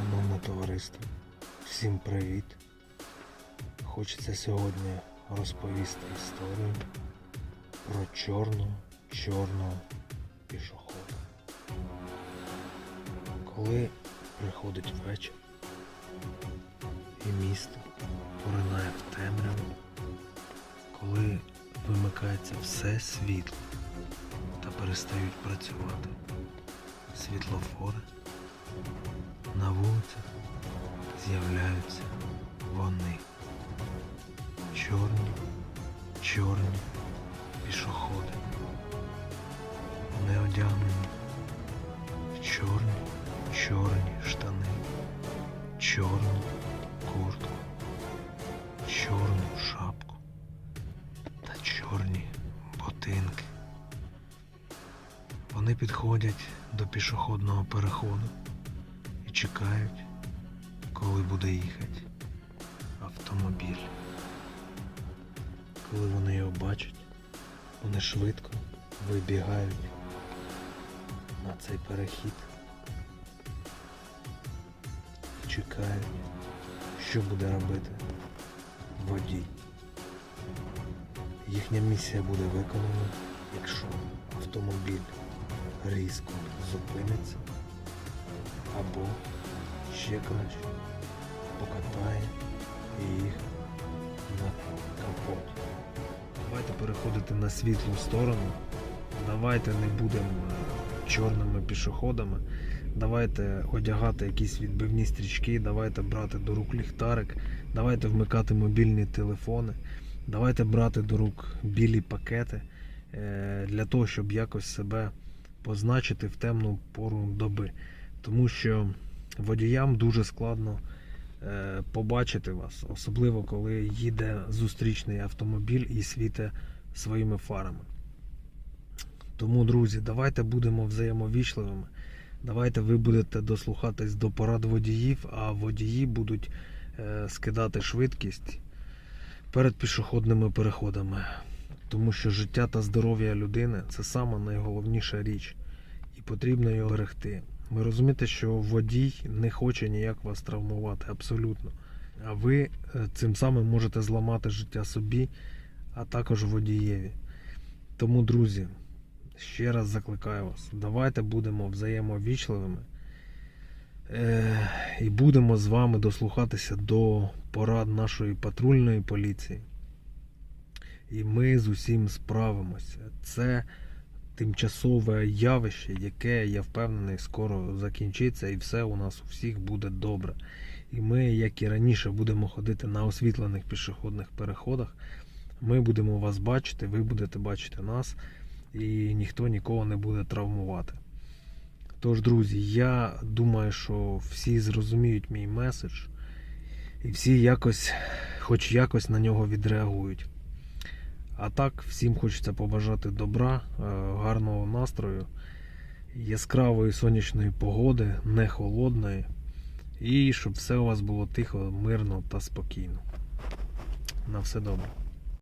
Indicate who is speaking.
Speaker 1: Шановне товариство, всім привіт! Хочеться сьогодні розповісти історію про чорного чорного пішохода. Коли приходить вечір і місто поринає в темряву, коли вимикається все світло та перестають працювати світлофори, на вулицях з'являються вони. Чорні, чорні пішоходи. Не одягнені чорні, чорні штани, чорну куртку, чорну шапку та чорні ботинки. Вони підходять до пішохідного переходу чекають, коли буде їхати автомобіль. Коли вони його бачать, вони швидко вибігають на цей перехід чекають, що буде робити водій. Їхня місія буде виконана, якщо автомобіль різко зупиниться або ще краще покатає їх на капот. Давайте переходити на світлу сторону. Давайте не будемо е, чорними пішоходами. Давайте одягати якісь відбивні стрічки, давайте брати до рук ліхтарик, давайте вмикати мобільні телефони, давайте брати до рук білі пакети е, для того, щоб якось себе позначити в темну пору доби. Тому що водіям дуже складно е, побачити вас, особливо коли їде зустрічний автомобіль і світе своїми фарами. Тому, друзі, давайте будемо взаємовічливими. Давайте ви будете дослухатись до порад водіїв, а водії будуть е, скидати швидкість перед пішохідними переходами. Тому що життя та здоров'я людини це найголовніша річ, і потрібно його берегти. Ви розумієте, що водій не хоче ніяк вас травмувати, абсолютно. А ви е, цим самим можете зламати життя собі, а також водієві. Тому, друзі, ще раз закликаю вас, давайте будемо взаємовічливими е, і будемо з вами дослухатися до порад нашої патрульної поліції. І ми з усім справимося. Це тимчасове явище, яке, я впевнений, скоро закінчиться, і все у нас у всіх буде добре. І ми, як і раніше, будемо ходити на освітлених пішохідних переходах. Ми будемо вас бачити, ви будете бачити нас, і ніхто нікого не буде травмувати. Тож, друзі, я думаю, що всі зрозуміють мій меседж, і всі якось, хоч якось на нього відреагують. А так, всім хочеться побажати добра, е, гарного настрою, яскравої сонячної погоди, не холодної. І щоб все у вас було тихо, мирно та спокійно. На все добре.